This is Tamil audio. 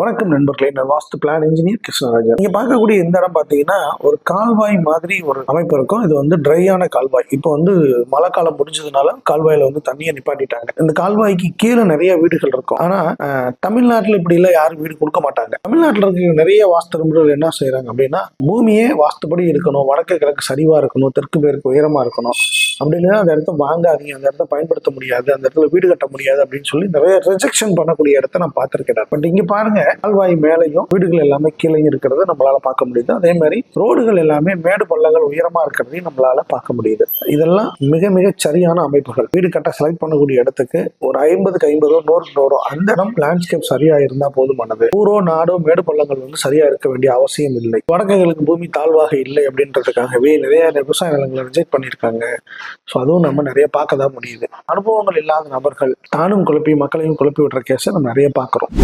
வணக்கம் நண்பர்களே நான் வாஸ்து பிளான் இன்ஜினியர் கிருஷ்ணராஜன். நீங்க பார்க்கக்கூடிய இந்த இடம் பார்த்தீங்கன்னா ஒரு கால்வாய் மாதிரி ஒரு அமைப்பு இருக்கும். இது வந்து ட்ரையான கால்வாய். இப்போ வந்து மழை காலம் முடிஞ்சதுனால கால்வாயில வந்து தண்ணியை நிப்பாட்டிட்டாங்க. இந்த கால்வாய்க்கு கீழே நிறைய வீடுகள் இருக்கும். ஆனா தமிழ்நாட்டில் இப்படி எல்லாம் யாரும் வீடு கொடுக்க மாட்டாங்க. தமிழ்நாட்டில் இருக்க நிறைய வாஸ்து நிபுணர்கள் என்ன செய்யறாங்க அப்படின்னா பூமியே வாஸ்துபடி இருக்கணும். வடக்கு கிழக்கு சரிவா இருக்கணும். தெற்கு பேருக்கு உயரமா இருக்கணும். அப்படி இல்லைன்னா அந்த இடத்த வாங்காதீங்க அந்த இடத்த பயன்படுத்த முடியாது அந்த இடத்துல வீடு கட்ட முடியாது அப்படின்னு சொல்லி நிறைய ரிஜெக்ஷன் பண்ணக்கூடிய இடத்த நான் பார்த்துருக்கேன் பட் இங்க பாருங்க கால்வாய் மேலையும் வீடுகள் எல்லாமே கீழே இருக்கிறத நம்மளால பார்க்க முடியுது. அதே மாதிரி ரோடுகள் எல்லாமே மேடு பள்ளங்கள் உயரமா இருக்கிறதையும் நம்மளால பார்க்க முடியுது. இதெல்லாம் மிக மிக சரியான அமைப்புகள். வீடு கட்ட செலக்ட் பண்ணக்கூடிய இடத்துக்கு ஒரு ஐம்பதுக்கு ஐம்பதோ நூறு நூறோ அந்த இடம் லேண்ட்ஸ்கேப் சரியா இருந்தா போதுமானது. ஊரோ நாடோ மேடு பள்ளங்கள் வந்து சரியா இருக்க வேண்டிய அவசியம் இல்லை. வடக்குகளுக்கு பூமி தாழ்வாக இல்லை அப்படின்றதுக்காகவே நிறைய விவசாய நிலங்களை ரிஜெக்ட் பண்ணியிருக்காங்க. ஸோ அதுவும் நம்ம நிறைய பார்க்க தான் முடியுது. அனுபவங்கள் இல்லாத நபர்கள் தானும் குழப்பி மக்களையும் குழப்பி விடுற கேஸை நம்ம நிறைய பார்க்குறோம்.